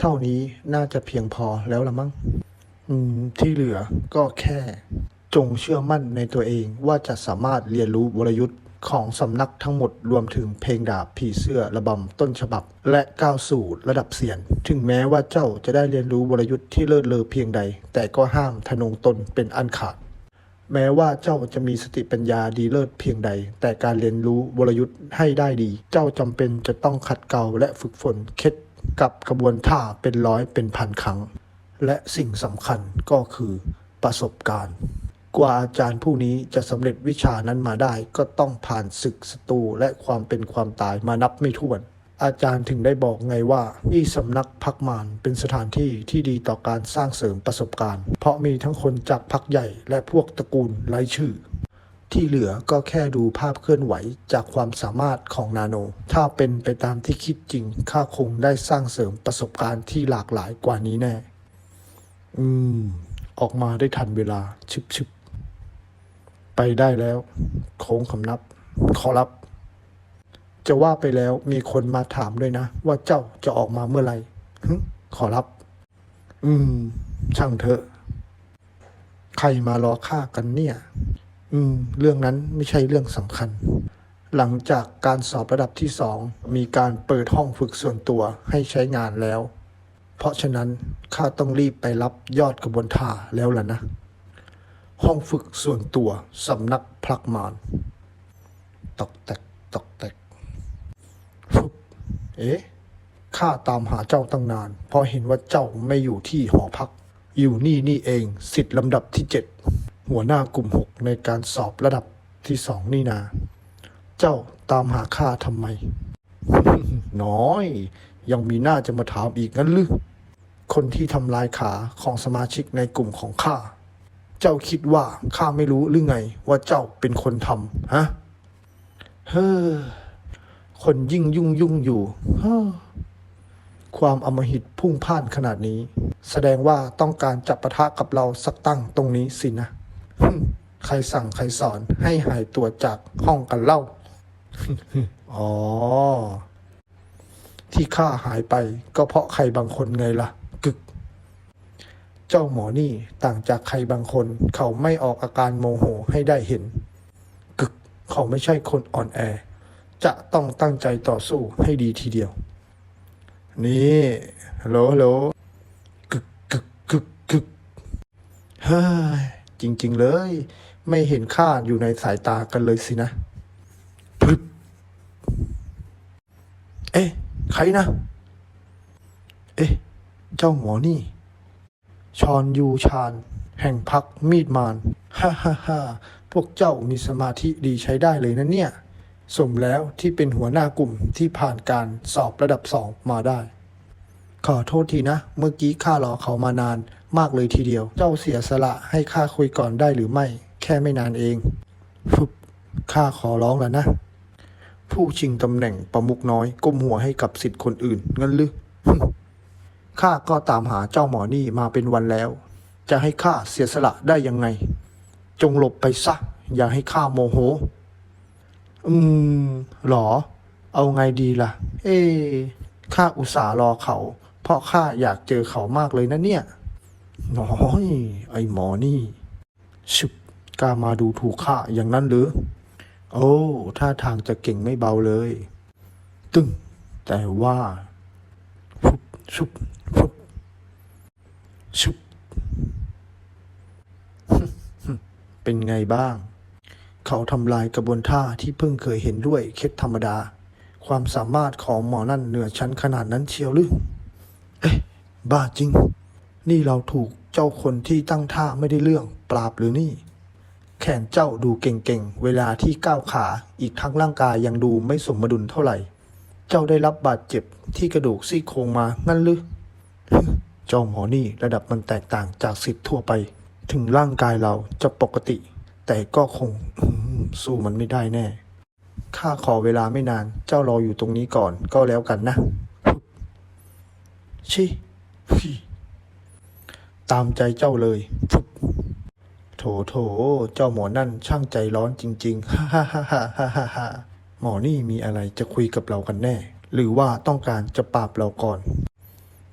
เท่านี้น่าจะเพียงพอแล้วละมั้งอืม ที่เหลือก็แค่ จงเชื่อมั่นในตัวเองว่าจะสามารถเรียนรู้วรยุทธ์ของสำนักทั้งหมดรวมถึงเพลงดาบผีเสื้อระบำต้นฉบับ และก้าวสู่ระดับเสียนถึงแม้ว่าเจ้าจะได้เรียนรู้วรยุทธ์ที่เลิศเลอเพียงใด แต่ก็ห้ามทะนงตนเป็นอันขาด แม้ว่าเจ้าจะมีสติปัญญาดีเลิศเพียงใด แต่การเรียนรู้วรยุทธ์ให้ได้ดี เจ้าจำเป็นจะต้องขัดเกลาและฝึกฝนเคล็ด กับกระบวนท่าเป็นร้อยเป็นพันครั้ง และสิ่งสำคัญก็คือประสบการณ์ กว่าอาจารย์ผู้นี้จะสำเร็จวิชานั้นมาได้ก็ต้องผ่านศึกศัตรูและความเป็นความตายมานับไม่ถ้วน อาจารย์ถึงได้บอกไงว่าที่สำนักพักมารเป็นสถานที่ที่ดีต่อการสร้างเสริมประสบการณ์ เพราะมีทั้งคนจากพักใหญ่และพวกตระกูลไร้ชื่อ ที่เหลือก็แค่ดูภาพเคลื่อนไหวจากความสามารถของนาโน ถ้าเป็นไปตามที่คิดจริง ข้าคงได้สร้างเสริมประสบการณ์ที่หลากหลายกว่านี้แน่ อืม ออกมาได้ทันเวลาชึบชึบไปได้แล้ว โค้งคำนับ ขอรับ จะว่าไปแล้วมีคนมาถามด้วยนะ ว่าเจ้าจะออกมาเมื่อไหร่ขอรับ อืม ช่างเถอะ ใครมารอฆ่ากันเนี่ย อืม เรื่องนั้นไม่ใช่เรื่องสำคัญ หลังจากการสอบระดับที่สองมีการเปิดห้องฝึกส่วนตัวให้ใช้งานแล้ว เพราะฉะนั้นข้าต้องรีบไปรับยอดกระบวนท่าแล้วล่ะนะ ห้องฝึกส่วนตัวสำนักพลักมารตอกแตกตอกแตกฟึบเอ๊ะข้าตามหาเจ้าตั้งนาน เพราะเห็นว่าเจ้าไม่อยู่ที่หอพัก อยู่นี่นี่เอง สิทธิ์ลำดับที่เจ็ด หัวหน้ากลุ่มหกในการสอบระดับที่สองนี่นา เจ้าตามหาข้าทำไม น้อย ยังมีหน้าจะมาถามอีกงั้นหรือคนที่ทำลายขาของสมาชิกในกลุ่มของข้า เจ้าคิดว่าข้าไม่รู้หรือไง ว่าเจ้าเป็นคนทำฮะ เฮ้อ คนยิ่งยุ่งยุ่งอยู่ เฮ้อ ความอมหิตพุ่งพ่านขนาดนี้ แสดงว่าต้องการจับปะทะกับเราสักตั้งตรงนี้สินะ ใครสั่งใครสอนให้หายตัวจากห้องกันเล่า อ๋อ ที่ข้าหายไปก็เพราะใครบางคนไงล่ะ กึก เจ้าหมอนี่ต่างจากใครบางคน เขาไม่ออกอาการโมโหให้ได้เห็น กึก เขาไม่ใช่คนอ่อนแอ จะต้องตั้งใจต่อสู้ให้ดีทีเดียว นี่ฮัลโหลฮัลโหลกึกกึกกึกกึกเฮ้ย จริง ๆ เลย ไม่เห็นค่าอยู่ในสายตากันเลยสินะพึบเอ๊ะ ใครนะ เอ๊ะ เจ้าหมอนี่ ชอนยูชาน แห่งพักมีดมาน ฮ่าฮ่าฮ่าพวกเจ้ามีสมาธิดีใช้ได้เลยนะเนี่ย สมแล้วที่เป็นหัวหน้ากลุ่มที่ผ่านการสอบระดับสองมาได้ ขอโทษทีนะ เมื่อกี้ข้ารอเขามานาน มากเลยทีเดียว เจ้าเสียสละให้ข้าคุยก่อนได้หรือไม่ แค่ไม่นานเองฟึบข้าขอร้องแล้วนะ ผู้ชิงตำแหน่งประมุกน้อย ก้มหัวให้กับสิทธิ์คนอื่นงั้นหรือข้าก็ตามหาเจ้าหมอนี่มาเป็นวันแล้ว จะให้ข้าเสียสละได้ยังไง จงหลบไปซะ อย่าให้ข้าโมโห อืมหรอ เอาไงดีล่ะ เอ๊ะข้าอุตส่าห์รอเขา เพราะข้าอยากเจอเขามากเลยนะเนี่ย น้อย ไอ้หมอนี่ชุบกล้ามาดูถูกข้าอย่างนั้นหรือ โอ้ ท่าทางจะเก่งไม่เบาเลย ตึงแต่ว่าฟุบชุบฟุบชุบเป็นไงบ้าง เขาทำลายกระบวนท่าที่เพิ่งเคยเห็นด้วยเคล็ดธรรมดา ความสามารถของหมอนั่นเหนือชั้นขนาดนั้นเชียวหรือ เอ๊ะ บ้าจริง นี่เราถูก เจ้าคนที่ตั้งท่าไม่ได้เรื่องปราบหรือนี่ แขนเจ้าดูเก่งๆ เวลาที่ก้าวขาอีกทั้งร่างกายยังดูไม่สมดุลเท่าไหร่ เจ้าได้รับบาดเจ็บที่กระดูกซี่โครงมางั้นหรือเจ้าหมอนี่ระดับมันแตกต่างจากสิทธิ์ทั่วไป ถึงร่างกายเราจะปกติ แต่ก็คงสู้มันไม่ได้แน่ข้าขอเวลาไม่นาน เจ้ารออยู่ตรงนี้ก่อนก็แล้วกันนะ ชิ ตามใจเจ้าเลยฟุบโถโถ เจ้าหมอนั่นช่างใจร้อนจริงๆฮ่าฮ่าฮ่าฮ่าฮ่าฮ่าฮ่าหมอนี่มีอะไรจะคุยกับเรากันแน่ หรือว่าต้องการจะปราบเราก่อน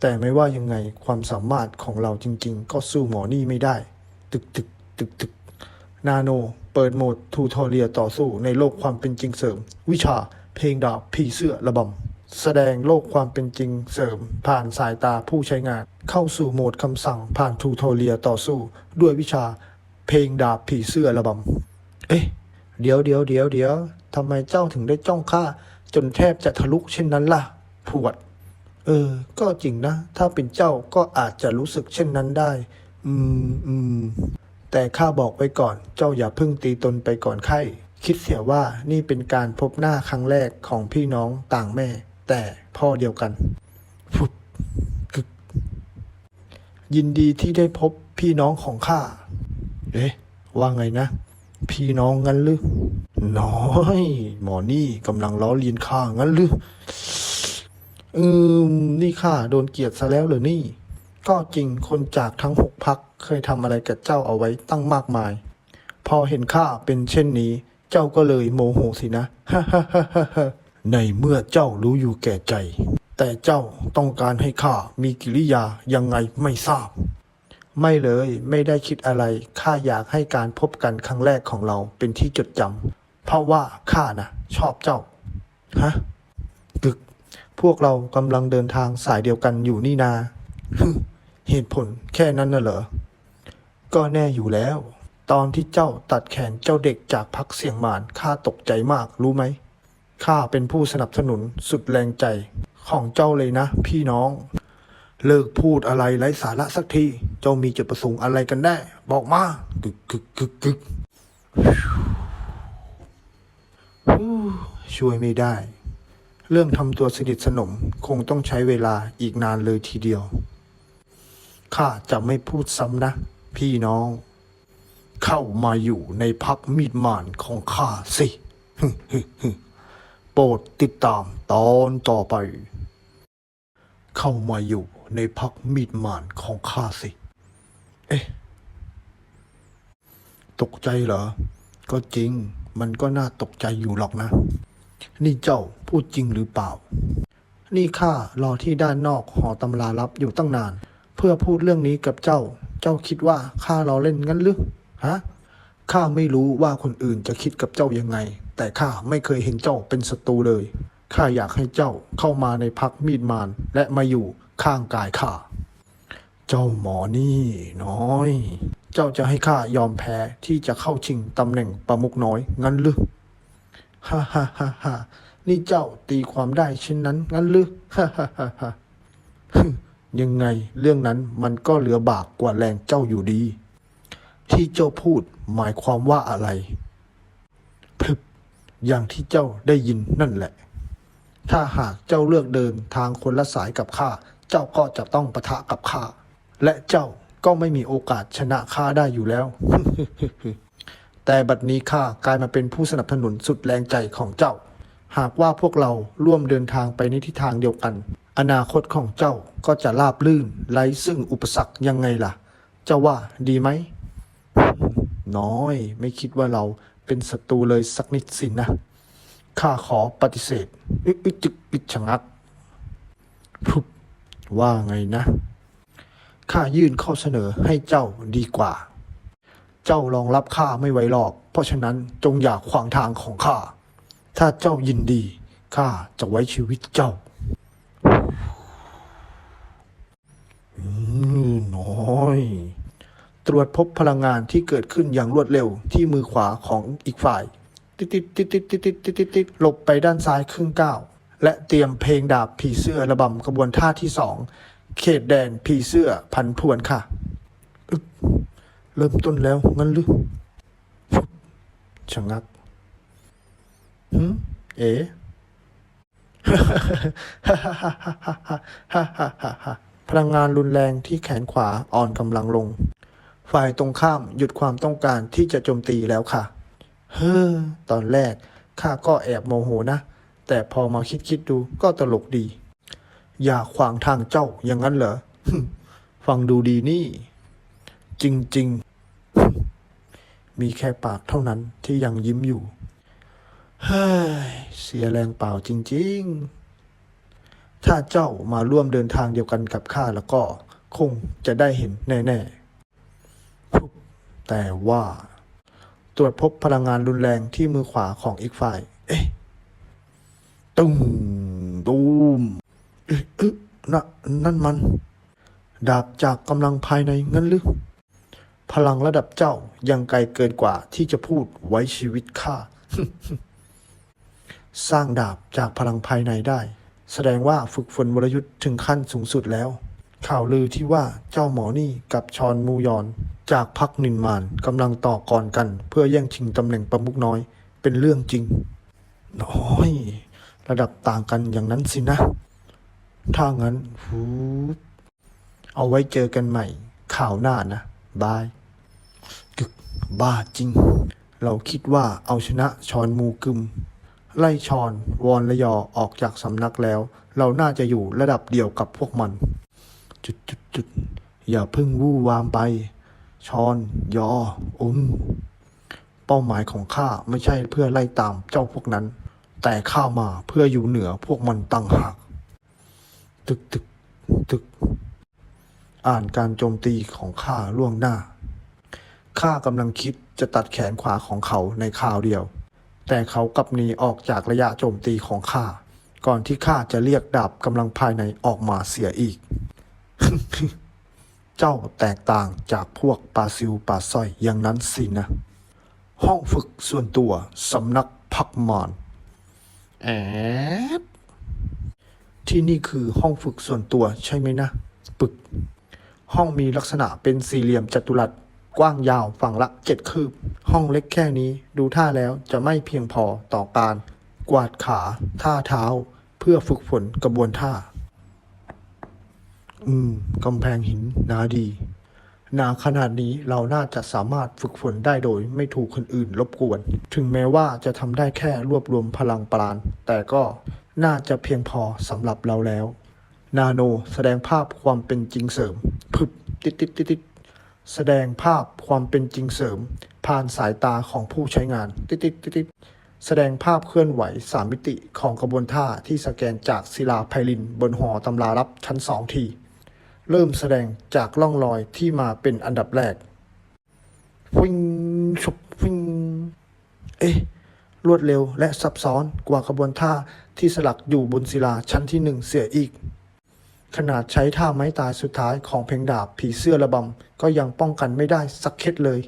แต่ไม่ว่ายังไงความสามารถของเราจริง ๆ ก็สู้หมอนี่ไม่ได้ ตึกตึกตึกตึก นาโน เปิดโหมดทูทอเรียต่อสู้ในโลกความเป็นจริงเสริม วิชา เพลงดาบผีเสื้อระบำ แสดงโลกความเป็นจริงเสริม ผ่านสายตาผู้ใช้งาน เข้าสู่โหมดคำสั่งผ่านทูโทเรียต่อสู้ ด้วยวิชาเพลงดาบผีเสื้อระบำ เอ๊ะ เดี๋ยวเดี๋ยวเดี๋ยวเดี๋ยวทำไมเจ้าถึงได้จ้องข้าจนแทบจะทะลุเช่นนั้นล่ะพวด เออ ก็จริงนะ ถ้าเป็นเจ้าก็อาจจะรู้สึกเช่นนั้นได้ อืมอืมแต่ข้าบอกไว้ก่อน เจ้าอย่าพิ่งตีตนไปก่อนไข้ คิดเสียว่านี่เป็นการพบหน้าครั้งแรกของพี่น้องต่างแม่ แต่พ่อเดียวกันฟุบกึกยินดีที่ได้พบพี่น้องของข้า เอ๊ะ ว่าไงนะ พี่น้องงั้นหรือ น้อย หมอนี่กำลังล้อเลียนข้างั้นหรืออืมนี่ข้าโดนเกลียดซะแล้วเหรอนี่ ก็จริงคนจากทั้งหกพักเคยทำอะไรกับเจ้าเอาไว้ตั้งมากมาย พอเห็นข้าเป็นเช่นนี้ เจ้าก็เลยโมโหสินะ ในเมื่อเจ้ารู้อยู่แก่ใจ แต่เจ้าต้องการให้ข้ามีกิริยายังไงไม่ทราบ ไม่เลยไม่ได้คิดอะไรข้าอยากให้การพบกันครั้งแรกของเราเป็นที่จดจำเพราะว่าข้านะชอบเจ้าฮะกึก พวกเรากำลังเดินทางสายเดียวกันอยู่นี่นาเหตุผลแค่นั้นน่ะเหรอ ก็แน่อยู่แล้ว ตอนที่เจ้าตัดแขนเจ้าเด็กจากพักเสียงหมานข้าตกใจมากรู้ไหม ข้าเป็นผู้สนับสนุนสุดแรงใจของเจ้าเลยนะ พี่น้อง เลิกพูดอะไรไร้สาระสักที เจ้ามีจุดประสงค์อะไรกันแน่ บอกมากึกกึกกึกกึกช่วยไม่ได้ เรื่องทำตัวสนิทสนมคงต้องใช้เวลาอีกนานเลยทีเดียว ข้าจะไม่พูดซ้ำนะ พี่น้อง เข้ามาอยู่ในพักมีดหมานของข้าสิ โปรดติดตามตอนต่อไป เข้ามาอยู่ในพักมีดหมานของข้าสิ เอ๊ะ ตกใจเหรอ ก็จริง มันก็น่าตกใจอยู่หรอกนะ นี่เจ้าพูดจริงหรือเปล่า นี่ข้ารอที่ด้านนอกหอตำราลับอยู่ตั้งนาน เพื่อพูดเรื่องนี้กับเจ้า เจ้าคิดว่าข้ารอเล่นงั้นหรือ ฮะ ข้าไม่รู้ว่าคนอื่นจะคิดกับเจ้ายังไง แต่ข้าไม่เคยเห็นเจ้าเป็นศัตรูเลย ข้าอยากให้เจ้าเข้ามาในพักมีดมารและมาอยู่ข้างกายข้า เจ้าหมอนี่น้อย เจ้าจะให้ข้ายอมแพ้ที่จะเข้าชิงตำแหน่งประมุกน้อยงั้นหรือฮ่าฮ่าฮ่าฮ่านี่เจ้าตีความได้เช่นนั้น งั้นหรือฮ่าฮ่าฮ่าฮ่ายังไงเรื่องนั้นมันก็เหลือบากกว่าแรงเจ้าอยู่ดี ที่เจ้าพูดหมายความว่าอะไร อย่างที่เจ้าได้ยินนั่นแหละ ถ้าหากเจ้าเลือกเดินทางคนละสายกับข้า เจ้าก็จะต้องปะทะกับข้า และเจ้าก็ไม่มีโอกาสชนะข้าได้อยู่แล้ว แต่บัดนี้ข้ากลายมาเป็นผู้สนับสนุนสุดแรงใจของเจ้า หากว่าพวกเราร่วมเดินทางไปในทิศทางเดียวกัน อนาคตของเจ้าก็จะราบลื่นไร้ซึ่งอุปสรรคยังไงล่ะ เจ้าว่าดีไหม น้อย ไม่คิดว่าเรา เป็นศัตรูเลยสักนิดสินะ ข้าขอปฏิเสธ อึอึจึกอึชะงักพุบว่าไงนะ ข้ายื่นข้อเสนอให้เจ้าดีกว่า เจ้ารองรับข้าไม่ไหวหรอก เพราะฉะนั้นจงอย่าขวางทางของข้า ถ้าเจ้ายินดี ข้าจะไว้ชีวิตเจ้าอืมน้อย ตรวจพบพลังงานที่เกิดขึ้นอย่างรวดเร็วที่มือขวาของอีกฝ่าย ติดติดติดติดติดติดติดติดติดหลบไปด้านซ้ายครึ่งก้าวและเตรียมเพลงดาบผีเสื้อระบำกระบวนท่าที่สองเขตแดนผีเสื้อพันพวนค่ะ เริ่มต้นแล้วงั้นหรือชะงักหืมเอ๋ฮ่าฮ่าฮ่าฮ่าฮ่าฮ่าฮ่าฮ่าพลังงานรุนแรงที่แขนขวาอ่อนกำลังลง ฝ่ายตรงข้ามหยุดความต้องการที่จะโจมตีแล้วค่ะ เฮ้อ ตอนแรกข้าก็แอบโมโหนะ แต่พอมาคิดคิดดูก็ตลกดี อย่าขวางทางเจ้าอย่างนั้นเหรอ ฟังดูดีนี่ จริง ๆ มีแค่ปากเท่านั้นที่ยังยิ้มอยู่ เฮ้ย เสียแรงเปล่าจริง ๆ ถ้าเจ้ามาร่วมเดินทางเดียวกันกับข้าแล้วก็ คงจะได้เห็นแน่ ๆ แต่ว่า ตรวจพบพลังงานรุนแรงที่มือขวาของอีกฝ่าย เอ๊ะตุ้มตูมเอ๊ะเอ๊ะนะนั่นมัน ดาบจากกำลังภายในงั้นหรือพลังระดับเจ้ายังไกลเกินกว่าที่จะพูดไว้ชีวิตข้าสร้างดาบจากพลังภายในได้ แสดงว่าฝึกฝนวรยุทธ์ถึงขั้นสูงสุดแล้ว ข่าวลือที่ว่าเจ้าหมอนี่กับชอนมูยอน จากพักนินมานกำลังต่อกรกัน เพื่อแย่งชิงตำแหน่งประมุขน้อย เป็นเรื่องจริง น้อย ระดับต่างกันอย่างนั้นสินะ ถ้างั้นฟูเอาไว้เจอกันใหม่ ข่าวหน้านะ บาย กึกบ้าจริง เราคิดว่าเอาชนะชอนมูกึม ไล่ชอนวอนและยอออกจากสำนักแล้ว เราน่าจะอยู่ระดับเดียวกับพวกมัน จุดจุดจุดอย่าเพิ่งวู่วามไป ชอนยออุมเป้าหมายของข้าไม่ใช่เพื่อไล่ตามเจ้าพวกนั้น แต่ข้ามาเพื่ออยู่เหนือพวกมันตั้งหาก ตึกตึกตึก อ่านการโจมตีของข้าล่วงหน้าข้ากำลังคิดจะตัดแขนขวาของเขาในคราวเดียว แต่เขากลับหนีออกจากระยะโจมตีของข้า ก่อนที่ข้าจะเรียกดาบกำลังภายในออกมาเสียอีก เจ้าแตกต่างจากพวกปลาซิวปลาสร้อยอย่างนั้นสินะ ห้องฝึกส่วนตัวสำนักพักมานแอบที่นี่คือห้องฝึกส่วนตัวใช่ไหมนะ ปึก ห้องมีลักษณะเป็นสี่เหลี่ยมจัตุรัสกว้างยาวฝั่งละเจ็ดคืบ ห้องเล็กแค่นี้ดูท่าแล้วจะไม่เพียงพอต่อการ กวาดขา ท่าเท้า เพื่อฝึกฝนกระบวนท่า อืมกำแพงหินหนาดีหนาขนาดนี้เราน่าจะสามารถฝึกฝนได้โดยไม่ถูกคนอื่นรบกวน ถึงแม้ว่าจะทำได้แค่รวบรวมพลังปราณ แต่ก็น่าจะเพียงพอสำหรับเราแล้ว นาโนแสดงภาพความเป็นจริงเสริม พึบติดติดติดติดแสดงภาพความเป็นจริงเสริม ผ่านสายตาของผู้ใช้งาน ติดติดติดติดแสดงภาพเคลื่อนไหวสามมิติของกระบวนท่าที่สแกนจากศิลาไพลิน บนหอตำรารับชั้นสองที เริ่มแสดงจากร่องรอยที่มาเป็นอันดับแรกฟิงชุบฟิงเอ๊ะรวดเร็วและซับซ้อนกว่ากระบวนท่าที่สลักอยู่บนศิลาชั้นที่หนึ่งเสียอีก ขนาดใช้ท่าไม้ตายสุดท้ายของเพลงดาบผีเสื้อระบำก็ยังป้องกันไม่ได้สักเค็ดเลย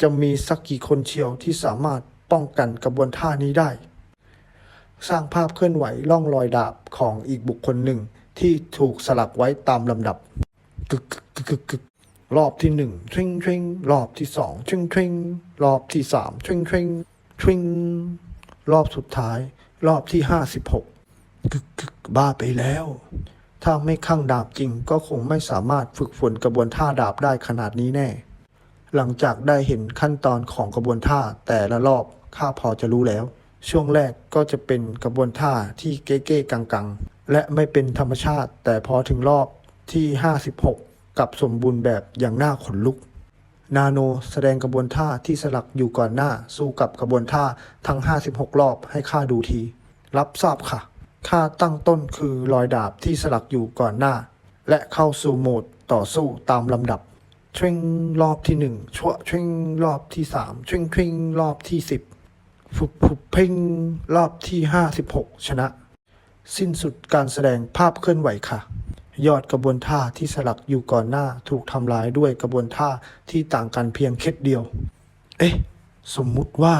จะมีสักกี่คนเชียวที่สามารถป้องกันกระบวนท่านี้ได้ สร้างภาพเคลื่อนไหวล่องรอยดาบของอีกบุคคลหนึ่งที่ถูกสลักไว้ตามลำดับ กึกกึกกึกกึกรอบที่หนึ่งทริงทริงรอบที่สองทริงทริงรอบที่สามทริงทริงทริงรอบสุดท้าย รอบที่ห้าสิบหกกึกกึกบ้าไปแล้ว ถ้าไม่ข้างดาบจริงก็คงไม่สามารถฝึกฝนกระบวนท่าดาบได้ขนาดนี้แน่ หลังจากได้เห็นขั้นตอนของกระบวนท่าแต่ละรอบข้าพอจะรู้แล้ว ช่วงแรกก็จะเป็นกระบวนท่าที่เก๊ๆกังๆ และไม่เป็นธรรมชาติ แต่พอถึงรอบ ที่ 56 กับสมบูรณ์แบบอย่างน่าขนลุก นาโนแสดงกระบวนท่าที่สลักอยู่ก่อนหน้าสู้กับกระบวนท่าทั้ง 56 รอบให้ข้าดูที รับทราบค่ะค่าตั้งต้นคือรอยดาบที่สลักอยู่ก่อนหน้า และเข้าสู่โหมดต่อสู้ตามลำดับชวิงรอบที่หนึ่งชั่วชิงรอบที่สามชวิงชวิงรอบที่สิบฟุบฟุบเพ่งรอบที่ห้าสิบหกชนะ สิ้นสุดการแสดงภาพเคลื่อนไหวค่ะ ยอดกระบวนท่าที่สลักอยู่ก่อนหน้าถูกทำลายด้วยกระบวนท่าที่ต่างกันเพียงเค็ดเดียว เอ๊ะ สมมุติว่า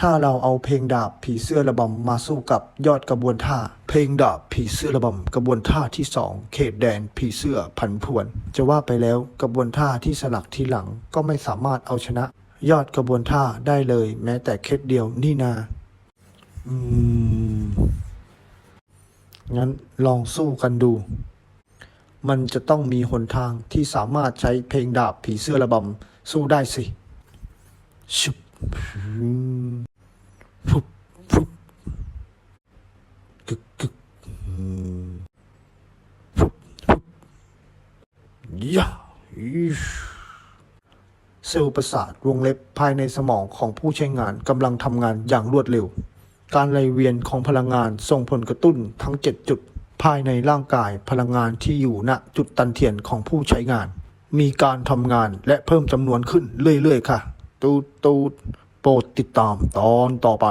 ถ้าเราเอาเพลงดาบผีเสื้อระบำมาสู้กับยอดกระบวนท่า เพลงดาบผีเสื้อระบำกระบวนท่าที่สองเขตแดนผีเสื้อพันพวน จะว่าไปแล้วกระบวนท่าที่สลักทีหลังก็ไม่สามารถเอาชนะ ยอดกระบวนท่าได้เลย แม้แต่เค็ดเดียวนี่นา อืม งั้นลองสู้กันดู มันจะต้องมีหนทางที่สามารถใช้เพลงดาบผีเสื้อระบำสู้ได้สิชุบฟุบฟุบกึกกึกฟุบฟุบยะอิชเซลล์ประสาทวงเล็บภายในสมองของผู้ใช้งานกำลังทำงานอย่างรวดเร็ว การไหลเวียนของพลังงานส่งผลกระตุ้นทั้ง 7 จุด ภายในร่างกายพลังงานที่อยู่ณจุดตันเทียนของผู้ใช้งาน มีการทำงานและเพิ่มจำนวนขึ้นเรื่อยๆ ค่ะ ตูดตูดโปรดติดตามตอนต่อไป